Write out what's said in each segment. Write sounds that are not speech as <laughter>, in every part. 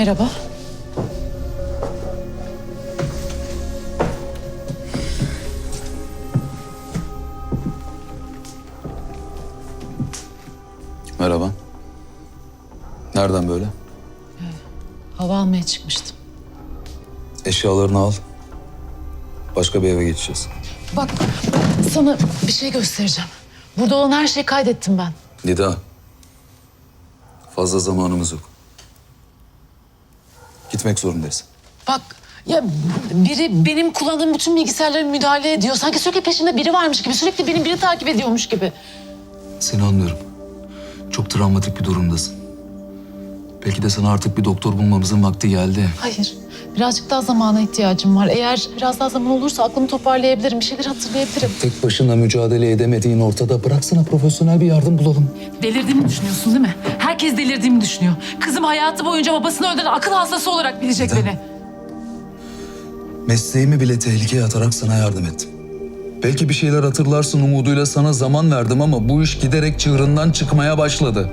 Merhaba. Merhaba. Nereden böyle? Hava almaya çıkmıştım. Eşyalarını al. Başka bir eve geçeceğiz. Bak sana bir şey göstereceğim. Burada olan her şeyi kaydettim ben. Nida. Fazla zamanımız yok. Gitmek zorundayız. Bak ya biri benim kullandığım bütün bilgisayarlara müdahale ediyor. Sanki sürekli peşinde biri varmış gibi. Sürekli beni biri takip ediyormuş gibi. Seni anlıyorum. Çok travmatik bir durumdasın. Belki de sana artık bir doktor bulmamızın vakti geldi. Hayır. Birazcık daha zamana ihtiyacım var. Eğer biraz daha zaman olursa aklımı toparlayabilirim. Bir şeyler hatırlayabilirim. Tek başına mücadele edemediğin ortada. Bıraksana profesyonel bir yardım bulalım. Delirdiğimi düşünüyorsun değil mi? Herkes delirdiğimi düşünüyor. Kızım hayatı boyunca babasını öldüren akıl hastası olarak bilecek Neden? beni. Mesleğimi bile tehlikeye atarak sana yardım ettim. Belki bir şeyler hatırlarsın umuduyla sana zaman verdim ama bu iş giderek çığırından çıkmaya başladı.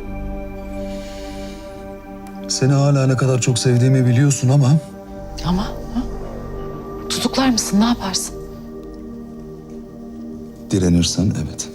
Seni hala ne kadar çok sevdiğimi biliyorsun ama Ama ha? tutuklar mısın? Ne yaparsın? direnirsen evet.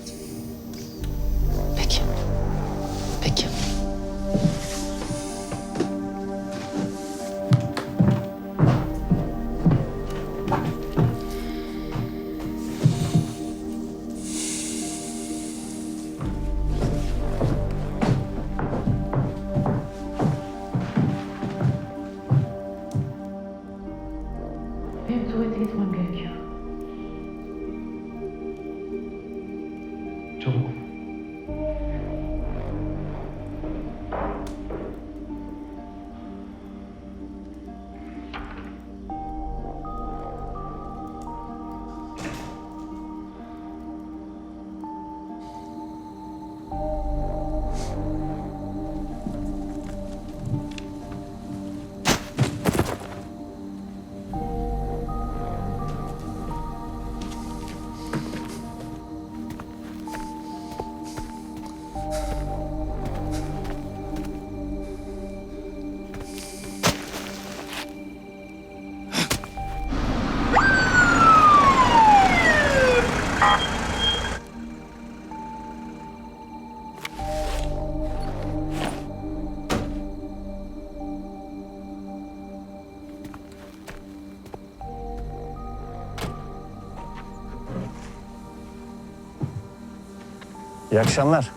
İyi akşamlar.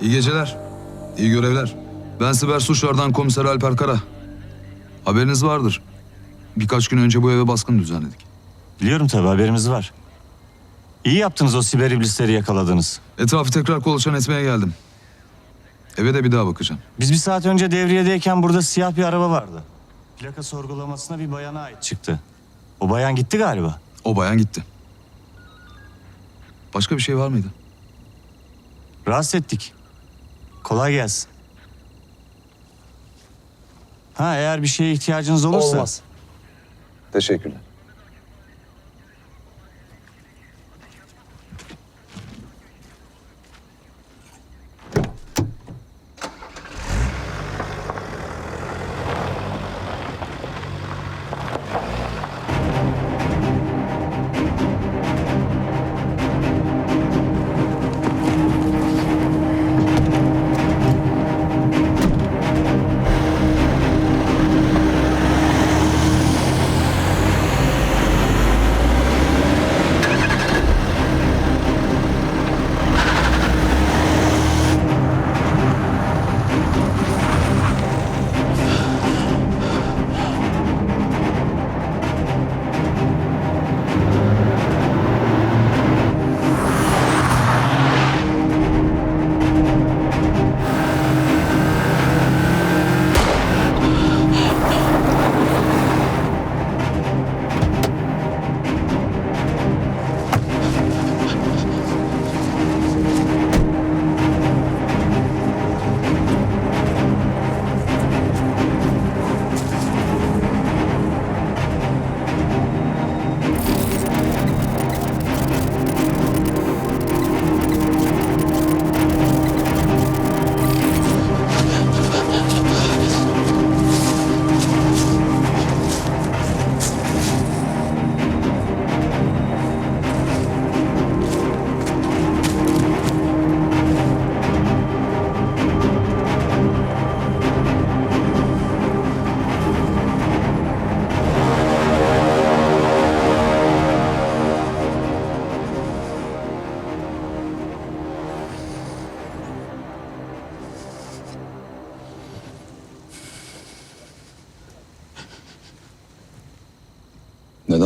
İyi geceler. İyi görevler. Ben Siber Suçlardan Komiser Alper Kara. Haberiniz vardır. Birkaç gün önce bu eve baskın düzenledik. Biliyorum tabii haberimiz var. İyi yaptınız o siber iblisleri yakaladınız. Etrafı tekrar kolaçan etmeye geldim. Eve de bir daha bakacağım. Biz bir saat önce devriyedeyken burada siyah bir araba vardı. Plaka sorgulamasına bir bayana ait çıktı. O bayan gitti galiba. O bayan gitti. Başka bir şey var mıydı? Rahatsız ettik. Kolay gelsin. Ha eğer bir şeye ihtiyacınız olursa... Teşekkürler.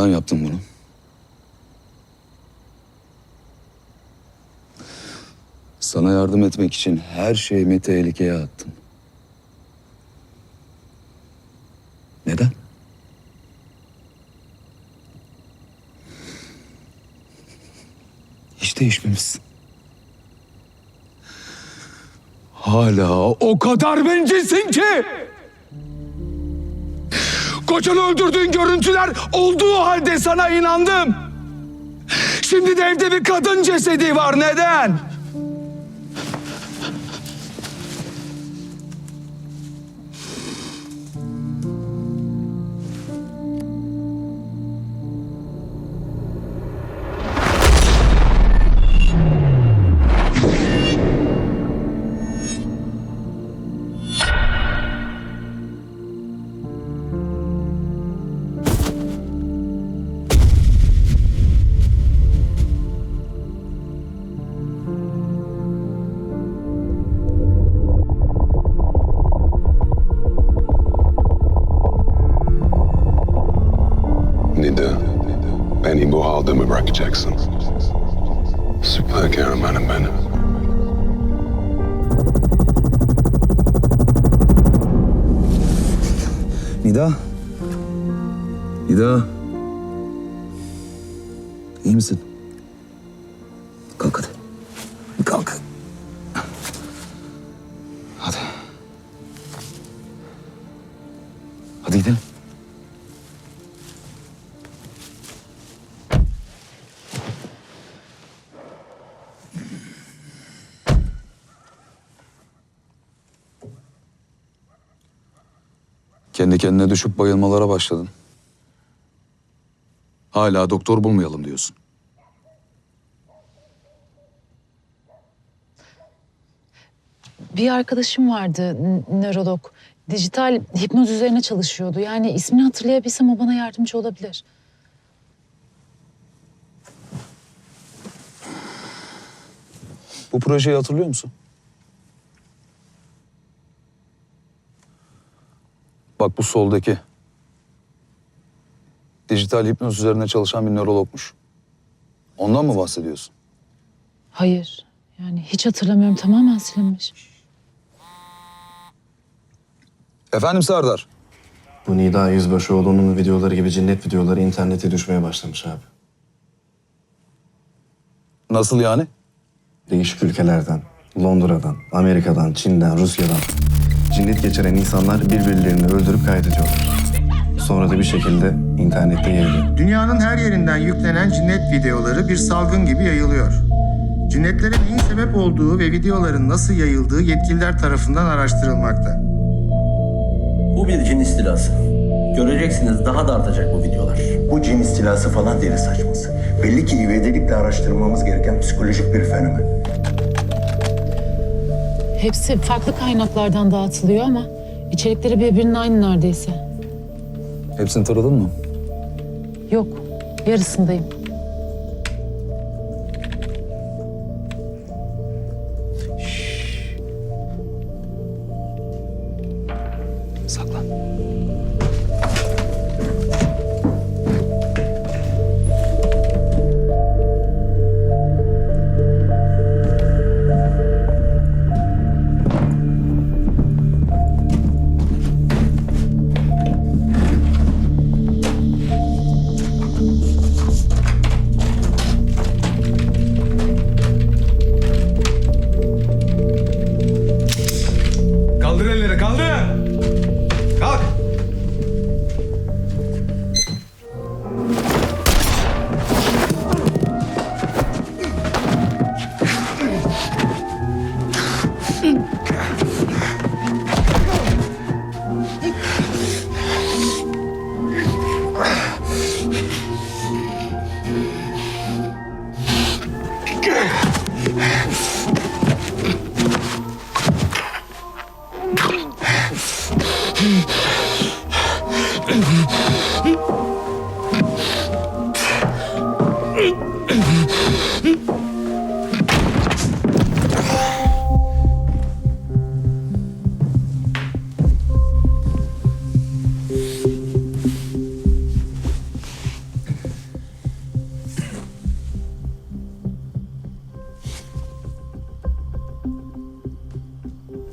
Neden yaptın bunu? Sana yardım etmek için her şeyimi tehlikeye attım. Neden? Hiç değişmemişsin. Hala o kadar bencilsin ki! Kocanı öldürdüğün görüntüler olduğu halde sana inandım. Şimdi de evde bir kadın cesedi var. Neden? Nida. Nida. İyi misin? Kendi kendine düşüp bayılmalara başladın. Hala doktor bulmayalım diyorsun. Bir arkadaşım vardı nörolog. Dijital hipnoz üzerine çalışıyordu. Yani ismini hatırlayabilsem o bana yardımcı olabilir. Bu projeyi hatırlıyor musun? Bak bu soldaki. Dijital hipnoz üzerine çalışan bir nörologmuş. Ondan mı bahsediyorsun? Hayır. Yani hiç hatırlamıyorum. Tamamen silinmiş. Efendim Serdar. Bu Nida Yüzbaşıoğlu'nun videoları gibi cinnet videoları internete düşmeye başlamış abi. Nasıl yani? Değişik ülkelerden, Londra'dan, Amerika'dan, Çin'den, Rusya'dan cinnet geçiren insanlar birbirlerini öldürüp kaydediyorlar. Sonra da bir şekilde internette yayılıyor. Dünyanın her yerinden yüklenen cinnet videoları bir salgın gibi yayılıyor. Cinnetlere neyin sebep olduğu ve videoların nasıl yayıldığı yetkililer tarafından araştırılmakta. Bu bir cin istilası. Göreceksiniz daha da artacak bu videolar. Bu cin istilası falan değil saçması. Belli ki ivedilikle araştırmamız gereken psikolojik bir fenomen. Hepsi farklı kaynaklardan dağıtılıyor ama içerikleri birbirinin aynı neredeyse. Hepsini taradın mı? Yok. Yarısındayım.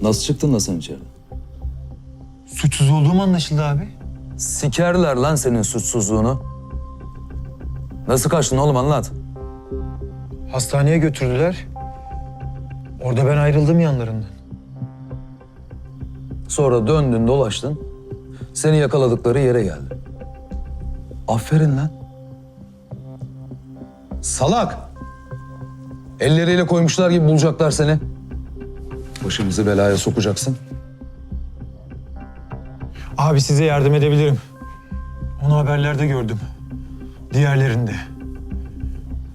Nasıl çıktın da sen içeri? Suçsuz olduğum anlaşıldı abi. Sikerler lan senin suçsuzluğunu. Nasıl kaçtın oğlum anlat. Hastaneye götürdüler. Orada ben ayrıldım yanlarından. Sonra döndün dolaştın. Seni yakaladıkları yere geldin. Aferin lan. Salak. Elleriyle koymuşlar gibi bulacaklar seni. Başımızı belaya sokacaksın. Abi size yardım edebilirim. Onu haberlerde gördüm. Diğerlerinde.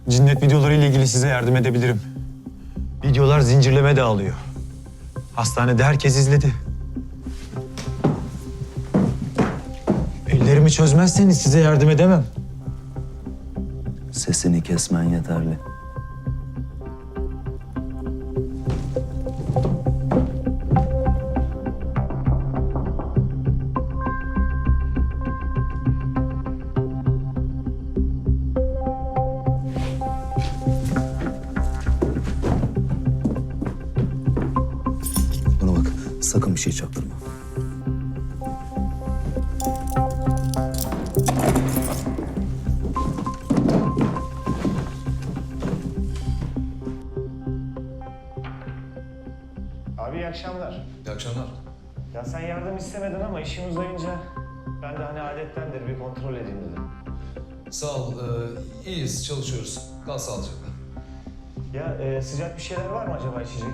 Cinnet videoları ile ilgili size yardım edebilirim. Videolar zincirleme de alıyor. Hastanede herkes izledi. Ellerimi çözmezseniz size yardım edemem. Sesini kesmen yeterli. Yardım istemedin ama işin uzayınca ben de hani adettendir bir kontrol edeyim dedim. Sağ ol, iyiyiz, çalışıyoruz. Kal sağlıcakla. Ya e, sıcak bir şeyler var mı acaba içecek?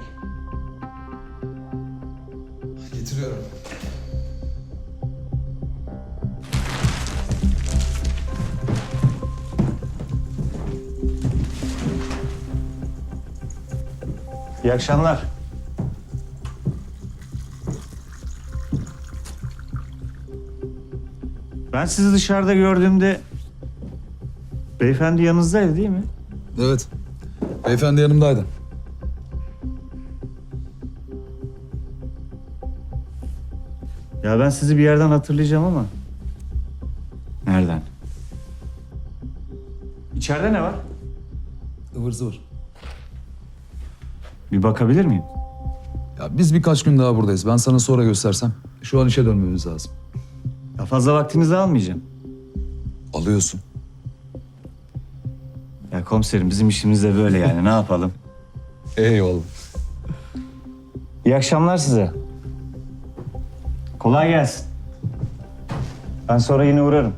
Getiriyorum. İyi akşamlar. Ben sizi dışarıda gördüğümde beyefendi yanınızdaydı değil mi? Evet. Beyefendi yanımdaydı. Ya ben sizi bir yerden hatırlayacağım ama. Nereden? İçeride ne var? Ivır zıvır. Bir bakabilir miyim? Ya biz birkaç gün daha buradayız. Ben sana sonra göstersem. Şu an işe dönmemiz lazım. Ya fazla vaktinizi almayacağım. Alıyorsun. Ya komiserim bizim işimiz de böyle yani ne yapalım? <laughs> Eyvallah. İyi akşamlar size. Kolay gelsin. Ben sonra yine uğrarım.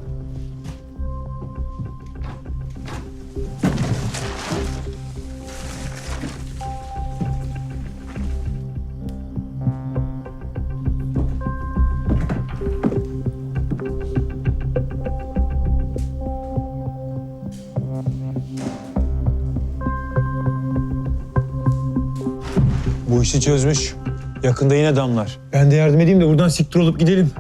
İşi çözmüş. Yakında yine damlar. Ben de yardım edeyim de buradan siktir olup gidelim.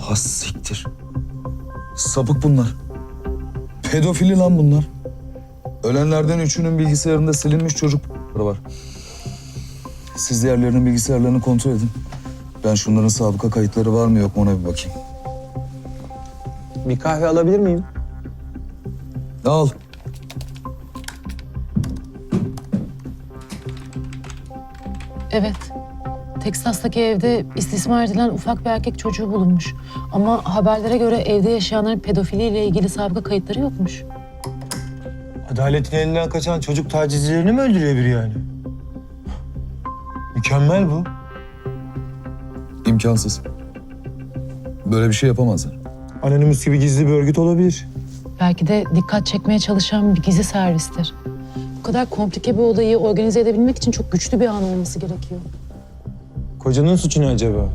Ha siktir. Sapık bunlar. Pedofili lan bunlar. Ölenlerden üçünün bilgisayarında silinmiş çocukları var. Siz diğerlerinin bilgisayarlarını kontrol edin. Ben şunların sabıka kayıtları var mı yok mu ona bir bakayım. Bir kahve alabilir miyim? Al. Evet. Teksas'taki evde istismar edilen ufak bir erkek çocuğu bulunmuş. Ama haberlere göre evde yaşayanların pedofiliyle ilgili sabıka kayıtları yokmuş. Adaletin elinden kaçan çocuk tacizcilerini mi öldürüyor biri yani? Mükemmel bu. İmkansız. Böyle bir şey yapamazlar. Anonymous gibi gizli bir örgüt olabilir. Belki de dikkat çekmeye çalışan bir gizli servistir. Bu kadar komplike bir olayı organize edebilmek için çok güçlü bir an olması gerekiyor. Kocanın suçu ne acaba?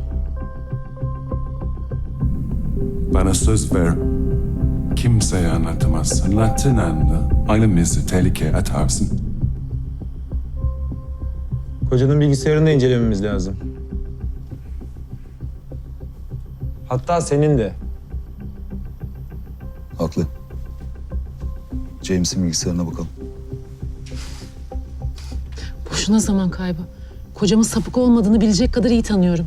Bana söz ver. Kimseye anlatamazsın. Latin anda ailemizi tehlikeye atarsın. Kocanın bilgisayarını da incelememiz lazım. Hatta senin de. Haklı. James'in bilgisayarına bakalım. Boşuna zaman kaybı. Kocamın sapık olmadığını bilecek kadar iyi tanıyorum.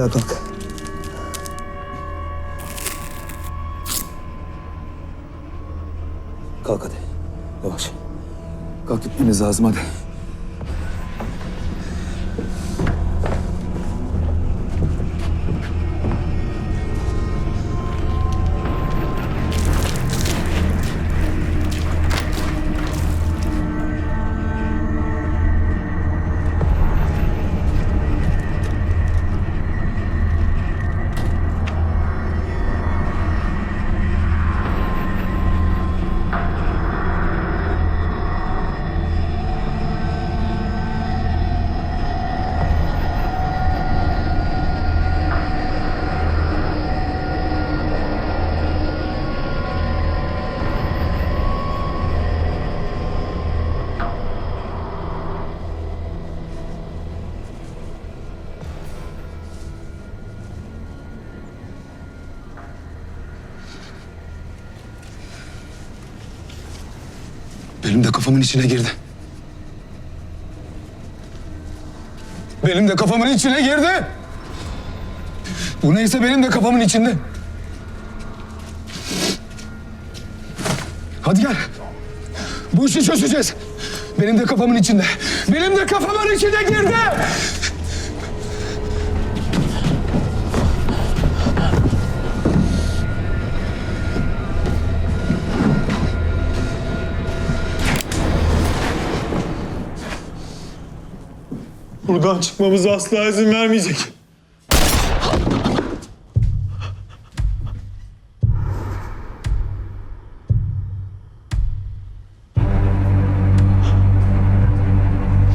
Nida kalk. Kalk hadi. Yavaş. Kalk gitmemiz lazım hadi. Benim de kafamın içine girdi. Benim de kafamın içine girdi. Bu neyse benim de kafamın içinde. Hadi gel. Bu işi çözeceğiz. Benim de kafamın içinde. Benim de kafamın içine girdi. Buradan çıkmamıza asla izin vermeyecek.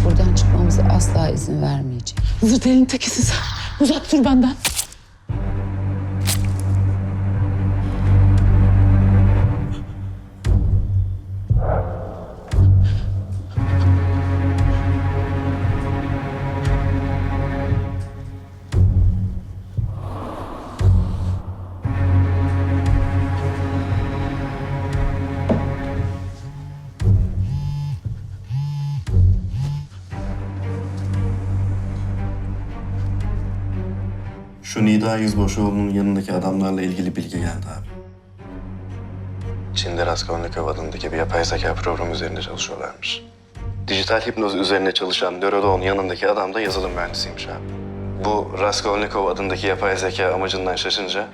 Buradan çıkmamıza asla izin vermeyecek. Zırt elin tekisin sen. Uzak dur benden. Nida Yüzbaşıoğlu'nun yanındaki adamlarla ilgili bilgi geldi abi. Çin'de Raskolnikov adındaki bir yapay zeka programı üzerinde çalışıyorlarmış. Dijital hipnoz üzerine çalışan Nörodon yanındaki adam da yazılım mühendisiymiş abi. Bu Raskolnikov adındaki yapay zeka amacından şaşınca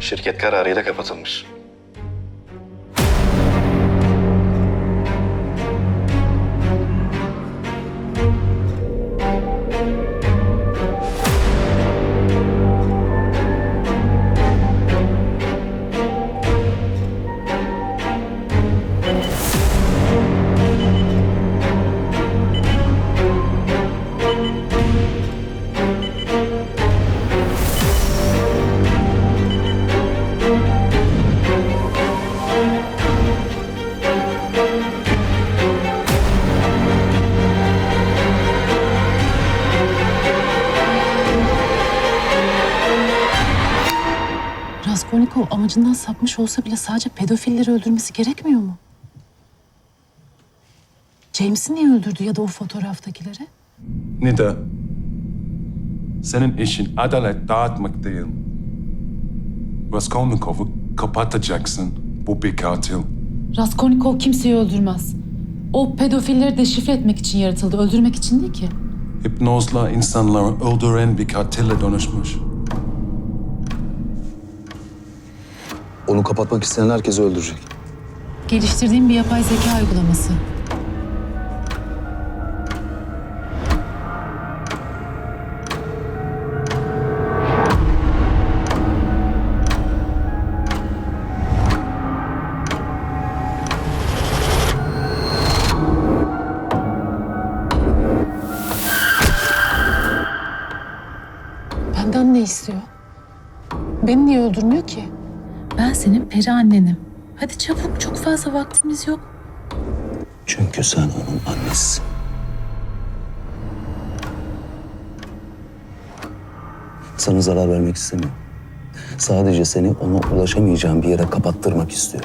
şirket kararıyla kapatılmış. Raskolnikov amacından sapmış olsa bile sadece pedofilleri öldürmesi gerekmiyor mu? James'i niye öldürdü ya da o fotoğraftakileri? Nida, senin işin adalet dağıtmak değil. Raskolnikov'u kapatacaksın. Bu bir katil. Raskolnikov kimseyi öldürmez. O pedofilleri deşifre etmek için yaratıldı, öldürmek için değil ki. Hipnozla insanları öldüren bir katille dönüşmüş. Onu kapatmak isteyen herkesi öldürecek. Geliştirdiğim bir yapay zeka uygulaması. Benden ne istiyor? Beni niye öldürmüyor ki? Ben senin peri annenim. Hadi çabuk, çok fazla vaktimiz yok. Çünkü sen onun annesisin. Sana zarar vermek istemiyor. Sadece seni ona ulaşamayacağın bir yere kapattırmak istiyor.